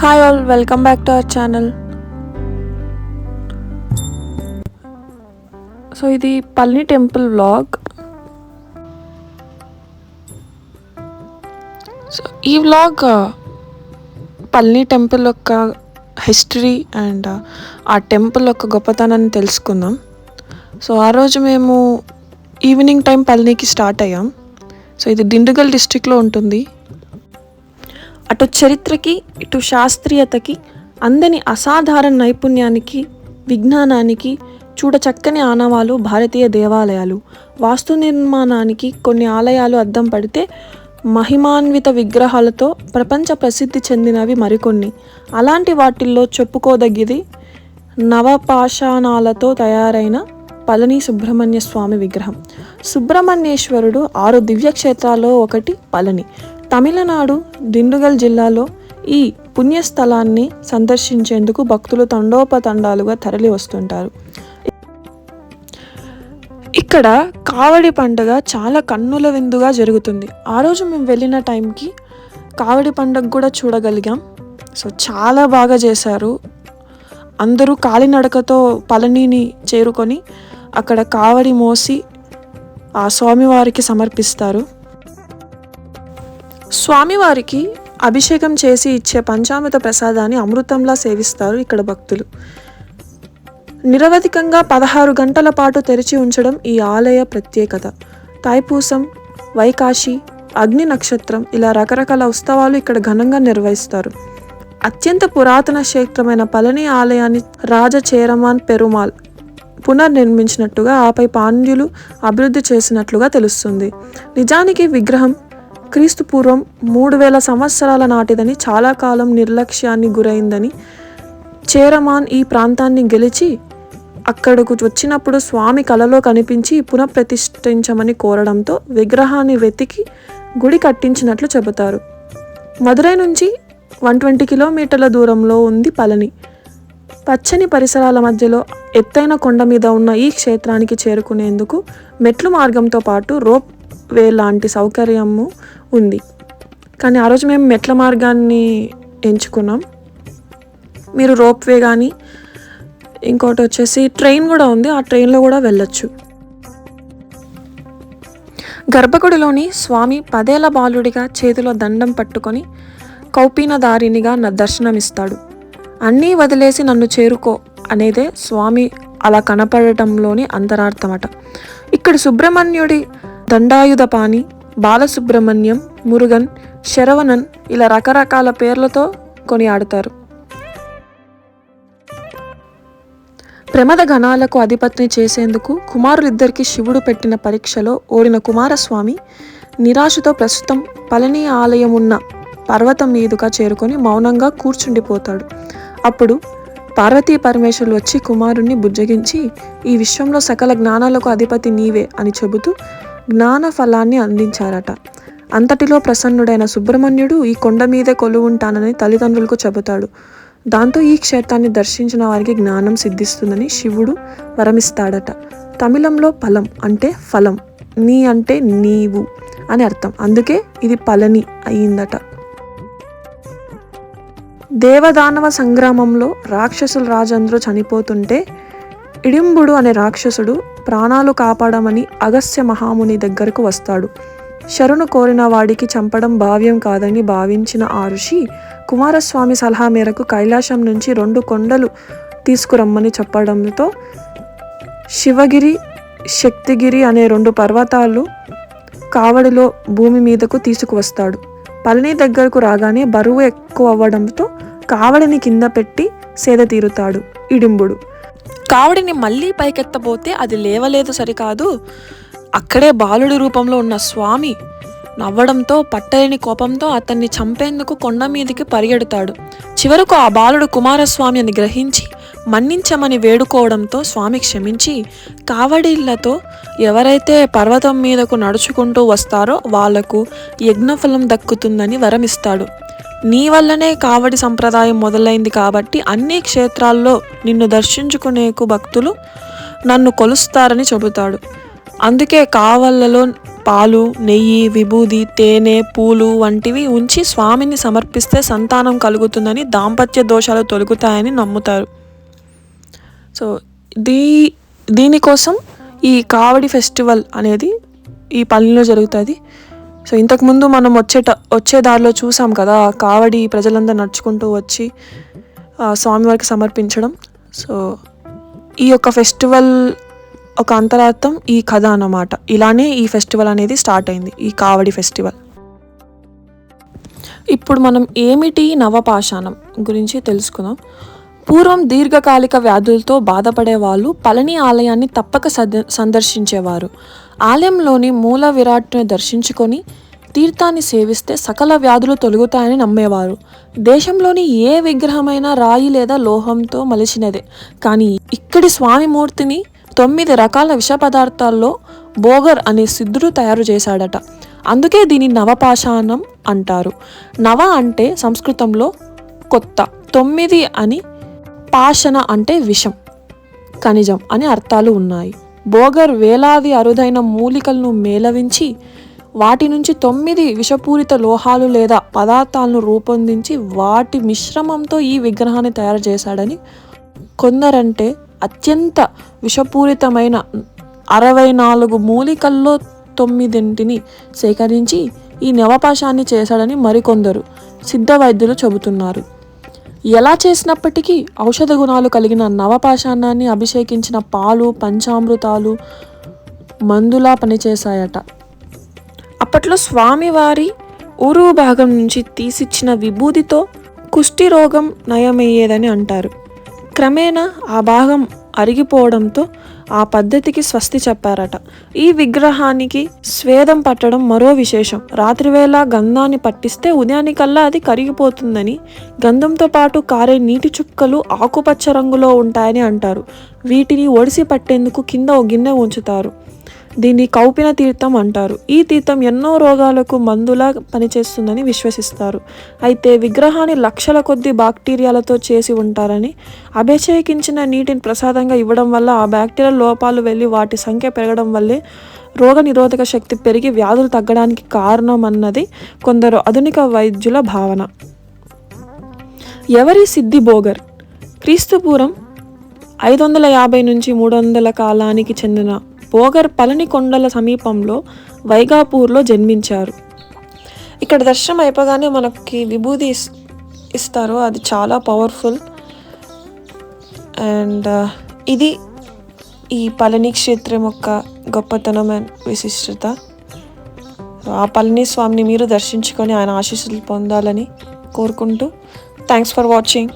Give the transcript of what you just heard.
Hi all welcome back to our channel so ఇది Palani temple vlog so ఈ vlog Palani temple యొక్క history and uh, ఆ temple యొక్క గొప్పతనాన్ని తెలుసుకుందాం. సో ఆ రోజు మేము ఈవినింగ్ టైం పల్నికి స్టార్ట్ అయ్యాం. సో ఇది దిండుగల్ డిస్టిక్లో ఉంటుంది. అటు చరిత్రకి ఇటు శాస్త్రీయతకి అందని అసాధారణ నైపుణ్యానికి విజ్ఞానానికి చూడచక్కని ఆనవాలు భారతీయ దేవాలయాలు. వాస్తు నిర్మాణానికి కొన్ని ఆలయాలు అద్దం పడితే మహిమాన్విత విగ్రహాలతో ప్రపంచ ప్రసిద్ధి చెందినవి మరికొన్ని. అలాంటి వాటిల్లో చెప్పుకోదగిది నవపాషాణాలతో తయారైన పళని సుబ్రహ్మణ్య స్వామి విగ్రహం. సుబ్రహ్మణ్యేశ్వరుడు ఆరు దివ్యక్షేత్రాల్లో ఒకటి పళని. తమిళనాడు దిండుగల్ జిల్లాలో ఈ పుణ్యస్థలాన్ని సందర్శించేందుకు భక్తులు తండోపతండాలుగా తరలి వస్తుంటారు. ఇక్కడ కావడి పండుగ చాలా కన్నుల విందుగా జరుగుతుంది. ఆ రోజు మేము వెళ్ళిన టైంకి కావడి పండుగ కూడా చూడగలిగాం. సో చాలా బాగా చేశారు. అందరూ కాలినడకతో పళనిని చేరుకొని అక్కడ కావడి మోసి ఆ స్వామివారికి సమర్పిస్తారు. స్వామివారికి అభిషేకం చేసి ఇచ్చే పంచామృత ప్రసాదాన్ని అమృతంలా సేవిస్తారు ఇక్కడ భక్తులు. నిరవధికంగా పదహారు గంటల పాటు తెరిచి ఉంచడం ఈ ఆలయ ప్రత్యేకత. తాయిపూసం వైకాశి అగ్ని నక్షత్రం ఇలా రకరకాల ఉత్సవాలు ఇక్కడ ఘనంగా నిర్వహిస్తారు. అత్యంత పురాతన క్షేత్రమైన పళని ఆలయాన్ని రాజచేరమాన్ పెరుమాల్ పునర్నిర్మించినట్టుగా ఆపై పాండ్యులు అభివృద్ధి చేసినట్లుగా తెలుస్తుంది. నిజానికి విగ్రహం క్రీస్తు పూర్వం మూడు వేల సంవత్సరాల నాటిదని చాలా కాలం నిర్లక్ష్యాన్ని గురైందని చేరమాన్ ఈ ప్రాంతాన్ని గెలిచి అక్కడకు వచ్చినప్పుడు స్వామి కలలో కనిపించి పునఃప్రతిష్ఠించమని కోరడంతో విగ్రహాన్ని వెతికి గుడి కట్టించినట్లు చెబుతారు. మదురై నుంచి వన్ ట్వంటీ కిలోమీటర్ల దూరంలో ఉంది పళని. పచ్చని పరిసరాల మధ్యలో ఎత్తైన కొండ మీద ఉన్న ఈ క్షేత్రానికి చేరుకునేందుకు మెట్లు మార్గంతో పాటు రోప్ వే లాంటి సౌకర్యము ఉంది. కానీ ఆ రోజు మేము మెట్ల మార్గాన్ని ఎంచుకున్నాం. మీరు రోప్వే కానీ ఇంకోటి వచ్చేసి ట్రైన్ కూడా ఉంది. ఆ ట్రైన్లో కూడా వెళ్ళొచ్చు. గర్భగుడిలోని స్వామి పదేళ్ళ బాలుడిగా చేతిలో దండం పట్టుకొని కౌపీనదారినిగా నా దర్శనమిస్తాడు. అన్నీ వదిలేసి నన్ను చేరుకో అనేదే స్వామి అలా కనపడటంలోని అంతరార్థమట. ఇక్కడ సుబ్రహ్మణ్యుడి దండాయుధపాణి బాలసుబ్రహ్మణ్యం మురుగన్ శరవణన్ ఇలా రకరకాల పేర్లతో కొనియాడుతారు. ప్రమద గణాలకు అధిపతిని చేసేందుకు కుమారులిద్దరికి శివుడు పెట్టిన పరీక్షలో ఓడిన కుమారస్వామి నిరాశతో ప్రస్తుతం పళని ఆలయం ఉన్న పర్వతం మీదుగా చేరుకొని మౌనంగా కూర్చుండిపోతాడు. అప్పుడు పార్వతీ పరమేశ్వరులు వచ్చి కుమారుణ్ణి బుజ్జగించి ఈ విశ్వంలో సకల జ్ఞానాలకు అధిపతి నీవే అని చెబుతూ జ్ఞాన ఫలాన్ని అందించారట. అంతటిలో ప్రసన్నుడైన సుబ్రహ్మణ్యుడు ఈ కొండ మీదే కొలువుంటానని తల్లిదండ్రులకు చెబుతాడు. దాంతో ఈ క్షేత్రాన్ని దర్శించిన వారికి జ్ఞానం సిద్ధిస్తుందని శివుడు వరమిస్తాడట. తమిళంలో ఫలం అంటే ఫలం నీ అంటే నీవు అని అర్థం. అందుకే ఇది పలని అయిందట. దేవదానవ సంగ్రామంలో రాక్షసులు రాజంద్రు చనిపోతుంటే ఇడింబుడు అనే రాక్షసుడు ప్రాణాలు కాపాడమని అగస్త్య మహాముని దగ్గరకు వస్తాడు. శరణు కోరిన వాడికి చంపడం భావ్యం కాదని భావించిన ఆ ఋషి కుమారస్వామి సలహా మేరకు కైలాసం నుంచి రెండు కొండలు తీసుకురమ్మని చెప్పడంతో శివగిరి శక్తిగిరి అనే రెండు పర్వతాలు కావడిలో భూమి మీదకు తీసుకువస్తాడు. పళని దగ్గరకు రాగానే బరువు ఎక్కువ అవ్వడంతో కావడిని కింద పెట్టి సేద తీరుతాడు ఇడింబుడు. కావడిని మళ్ళీ పైకెత్తబోతే అది లేవలేదు సరికాదు. అక్కడే బాలుడి రూపంలో ఉన్న స్వామి నవ్వడంతో పట్టలేని కోపంతో అతన్ని చంపేందుకు కొండ మీదికి పరిగెడతాడు. చివరకు ఆ బాలుడు కుమారస్వామి అని గ్రహించి మన్నించమని వేడుకోవడంతో స్వామి క్షమించి కావడిళ్ళతో ఎవరైతే పర్వతం మీదకు నడుచుకుంటూ వస్తారో వాళ్ళకు యజ్ఞఫలం దక్కుతుందని వరమిస్తాడు. నీ వల్లనే కావడి సంప్రదాయం మొదలైంది కాబట్టి అన్ని క్షేత్రాల్లో నిన్ను దర్శించుకునేకు భక్తులు నన్ను కొలుస్తారని చెబుతాడు. అందుకే కావళ్ళలో పాలు నెయ్యి విభూది తేనె పూలు వంటివి ఉంచి స్వామిని సమర్పిస్తే సంతానం కలుగుతుందని దాంపత్య దోషాలు తొలగుతాయని నమ్ముతారు. సో దీ దీనికోసం ఈ కావడి ఫెస్టివల్ అనేది ఈ పల్లెలో జరుగుతుంది. సో ఇంతకుముందు మనం వచ్చేట వచ్చే దారిలో చూసాం కదా కావడి ప్రజలందరూ నడుచుకుంటూ వచ్చి స్వామివారికి సమర్పించడం. సో ఈ యొక్క ఫెస్టివల్ ఒక అంతరార్థం ఈ కథ అన్నమాట. ఇలానే ఈ ఫెస్టివల్ అనేది స్టార్ట్ అయింది ఈ కావడి ఫెస్టివల్. ఇప్పుడు మనం ఏమిటి నవపాషాణం గురించి తెలుసుకుందాం. పూర్వం దీర్ఘకాలిక వ్యాధులతో బాధపడే వాళ్ళు పళని ఆలయాన్ని తప్పక సందర్శించేవారు. ఆలయంలోని మూల విరాట్ని దర్శించుకొని తీర్థాన్ని సేవిస్తే సకల వ్యాధులు తొలగుతాయని నమ్మేవారు. దేశంలోని ఏ విగ్రహమైనా రాయి లేదా లోహంతో మలిచినదే. కానీ ఇక్కడి స్వామి మూర్తిని తొమ్మిది రకాల విష పదార్థాల్లో బోగర్ అనే సిద్ధుడు తయారు చేశాడట. అందుకే దీని నవపాషాణం అంటారు. నవ అంటే సంస్కృతంలో కొత్త తొమ్మిది అని పాషణ అంటే విషం ఖనిజం అని అర్థాలు ఉన్నాయి. బోగర్ వేలాది అరుదైన మూలికలను మేళవించి వాటి నుంచి తొమ్మిది విషపూరిత లోహాలు లేదా పదార్థాలను రూపొందించి వాటి మిశ్రమంతో ఈ విగ్రహాన్ని తయారు చేశాడని కొందరంటే అత్యంత విషపూరితమైన అరవై నాలుగు మూలికల్లో తొమ్మిదింటిని సేకరించి ఈ నవపాశాన్ని చేశాడని మరికొందరు సిద్ధ వైద్యులు చెబుతున్నారు. ఎలా చేసినప్పటికీ ఔషధ గుణాలు కలిగిన నవపాషాణాన్ని అభిషేకించిన పాలు పంచామృతాలు మందులా పనిచేశాయట. అప్పట్లో స్వామివారి ఊరు భాగం నుంచి తీసిచ్చిన విభూదితో కుష్టి రోగం నయమయ్యేదని అంటారు. క్రమేణా ఆ భాగం అరిగిపోవడంతో ఆ పద్ధతికి స్వస్తి చెప్పారట. ఈ విగ్రహానికి స్వేదం పట్టడం మరో విశేషం. రాత్రివేళ గంధాన్ని పట్టిస్తే ఉదయానికల్లా అది కరిగిపోతుందని గంధంతో పాటు కారే నీటి చుక్కలు ఆకుపచ్చ రంగులో ఉంటాయని అంటారు. వీటిని ఒడిసి పట్టేందుకు కింద ఒక గిన్నె ఉంచుతారు. దీన్ని కౌపిన తీర్థం అంటారు. ఈ తీర్థం ఎన్నో రోగాలకు మందులా పనిచేస్తుందని విశ్వసిస్తారు. అయితే విగ్రహాన్ని లక్షల కొద్ది బాక్టీరియాలతో చేసి ఉంటారని అభిషేకించిన నీటిని ప్రసాదంగా ఇవ్వడం వల్ల ఆ బ్యాక్టీరియా లోపాలు వెళ్ళి వాటి సంఖ్య పెరగడం వల్లే రోగ నిరోధక శక్తి పెరిగి వ్యాధులు తగ్గడానికి కారణం అన్నది కొందరు ఆధునిక వైద్యుల భావన. ఎవరి సిద్ధి బోగర్? క్రీస్తుపూర్వం ఐదు వందల యాభై నుంచి మూడు వందల కాలానికి చెందిన పోగర్ పళనికొండల సమీపంలో వైగాపూర్లో జన్మించారు. ఇక్కడ దర్శనం అయిపోగానే మనకి విభూది ఇస్తారు. అది చాలా పవర్ఫుల్ అండ్ uh, ఇది ఈ పళని క్షేత్రం యొక్క గొప్పతనం అండ్ విశిష్టత. ఆ పళని స్వామిని మీరు దర్శించుకొని ఆయన ఆశీస్సులు పొందాలని కోరుకుంటూ థ్యాంక్స్ ఫర్ వాచింగ్.